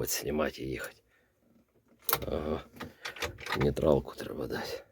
пробувати знімати і їхати. Ага. Нейтралку треба дати.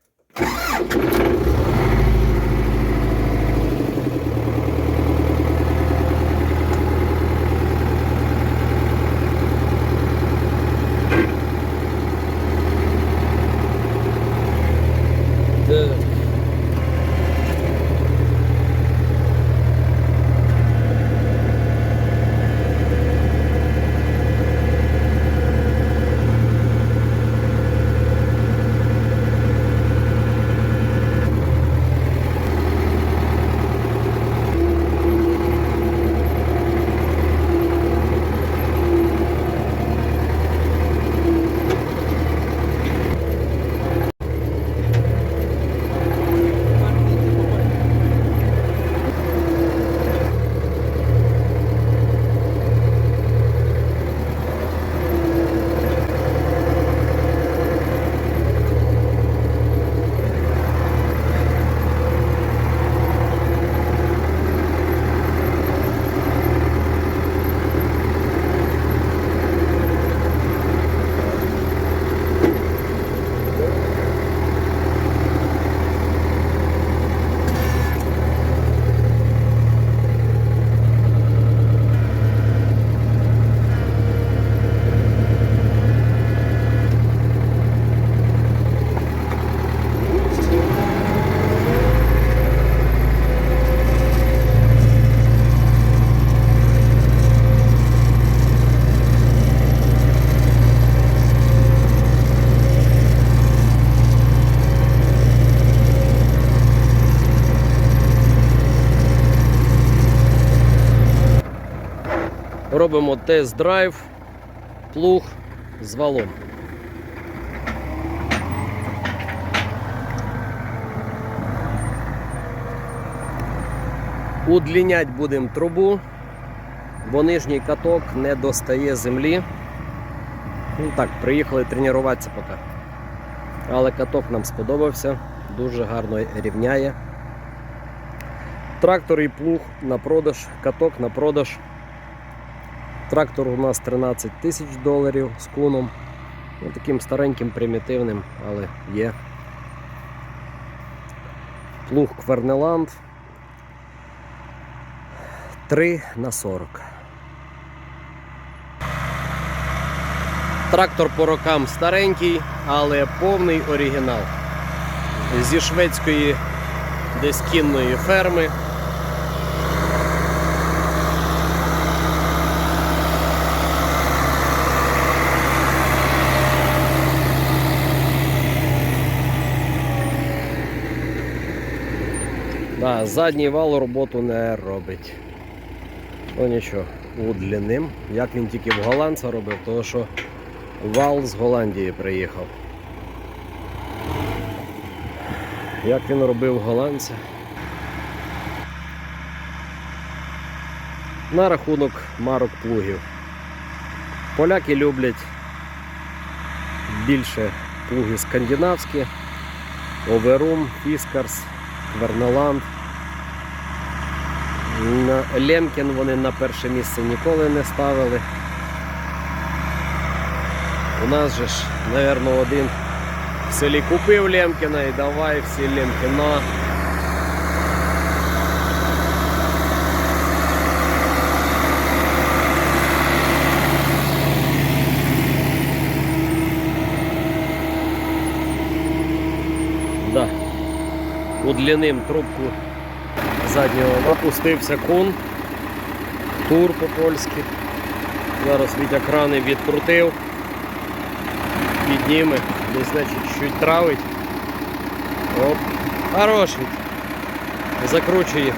Робимо тест-драйв, плуг з валом. Удлінять будемо трубу, бо нижній каток не достає землі. Ну так, приїхали тренуватися поки. Але каток нам сподобався, дуже гарно рівняє. Трактор і плуг на продаж, каток на продаж. Трактор у нас 13 тисяч доларів з куном. Ну, таким стареньким, примітивним, але є. Плуг Квернеланд 3 на 40. Трактор по рокам старенький, але повний оригінал. Зі шведської десь кінної ферми. Да, задній вал роботу не робить. Ну нічого, удліним. Як він тільки в голландця робив, тому що вал з Голландії приїхав. Як він робив голландця? На рахунок марок плугів. Поляки люблять більше плуги скандинавські, Оверум, Фіскарс, Квернеланд. На Лемкін вони на перше місце ніколи не ставили. У нас же ж, мабуть, один в селі купив Лемкіна і давай всі Лемкіна. Да. Удліним трубку заднього опустився кун. Тур по-польськи. Зараз Вітя крани відкрутив. Підніме, десь значить чуть травить. Оп. хороший. Закручує.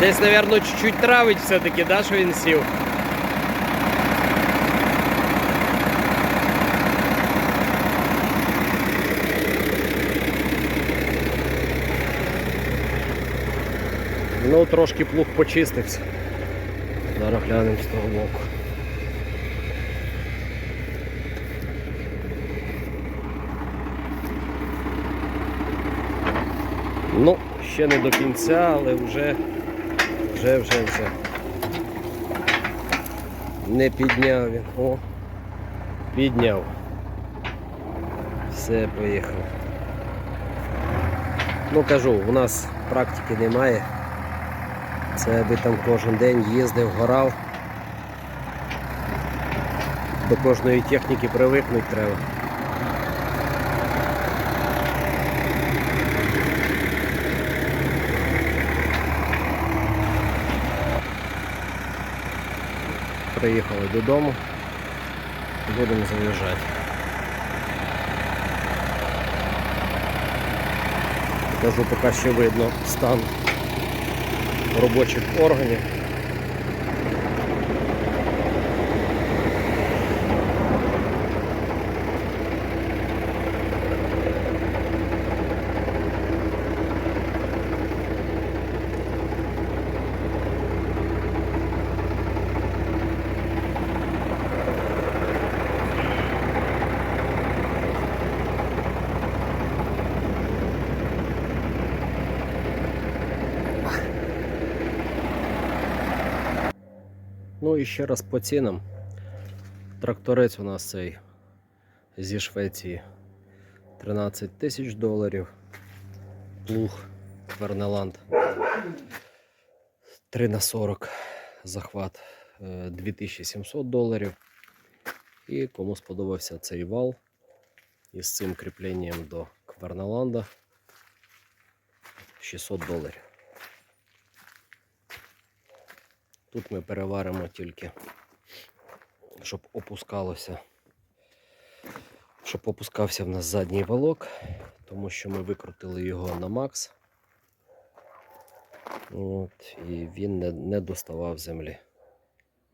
Десь, мабуть, чуть-чуть травить все-таки, да, що він сів. Ну, трошки плуг почистився. Зараз глянемо з того боку. Ну, ще не до кінця, але вже, вже, вже, вже. Не підняв він. О, підняв. Все, поїхав. Ну кажу, у нас практики немає. Це аби там кожен день їздив, горав. До кожної техніки привикнути треба. Приїхали додому. Будемо заїжджати. Кажу, поки ще видно стан робочих органів. Ну і ще раз по цінам. Тракторець у нас цей зі Швеції 13 тисяч доларів. Плуг Вернеланд 3 на 40 захват е, 2700 доларів. І кому сподобався цей вал із цим кріпленням до Квернеланда 600 доларів. Тут ми переваримо тільки, щоб опускалося, щоб опускався в нас задній валок, тому що ми викрутили його на макс. От, і він не, не доставав землі.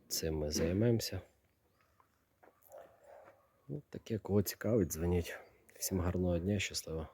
Цим ми займемося. От таке, кого цікавить, дзвоніть. Всім гарного дня, щасливо.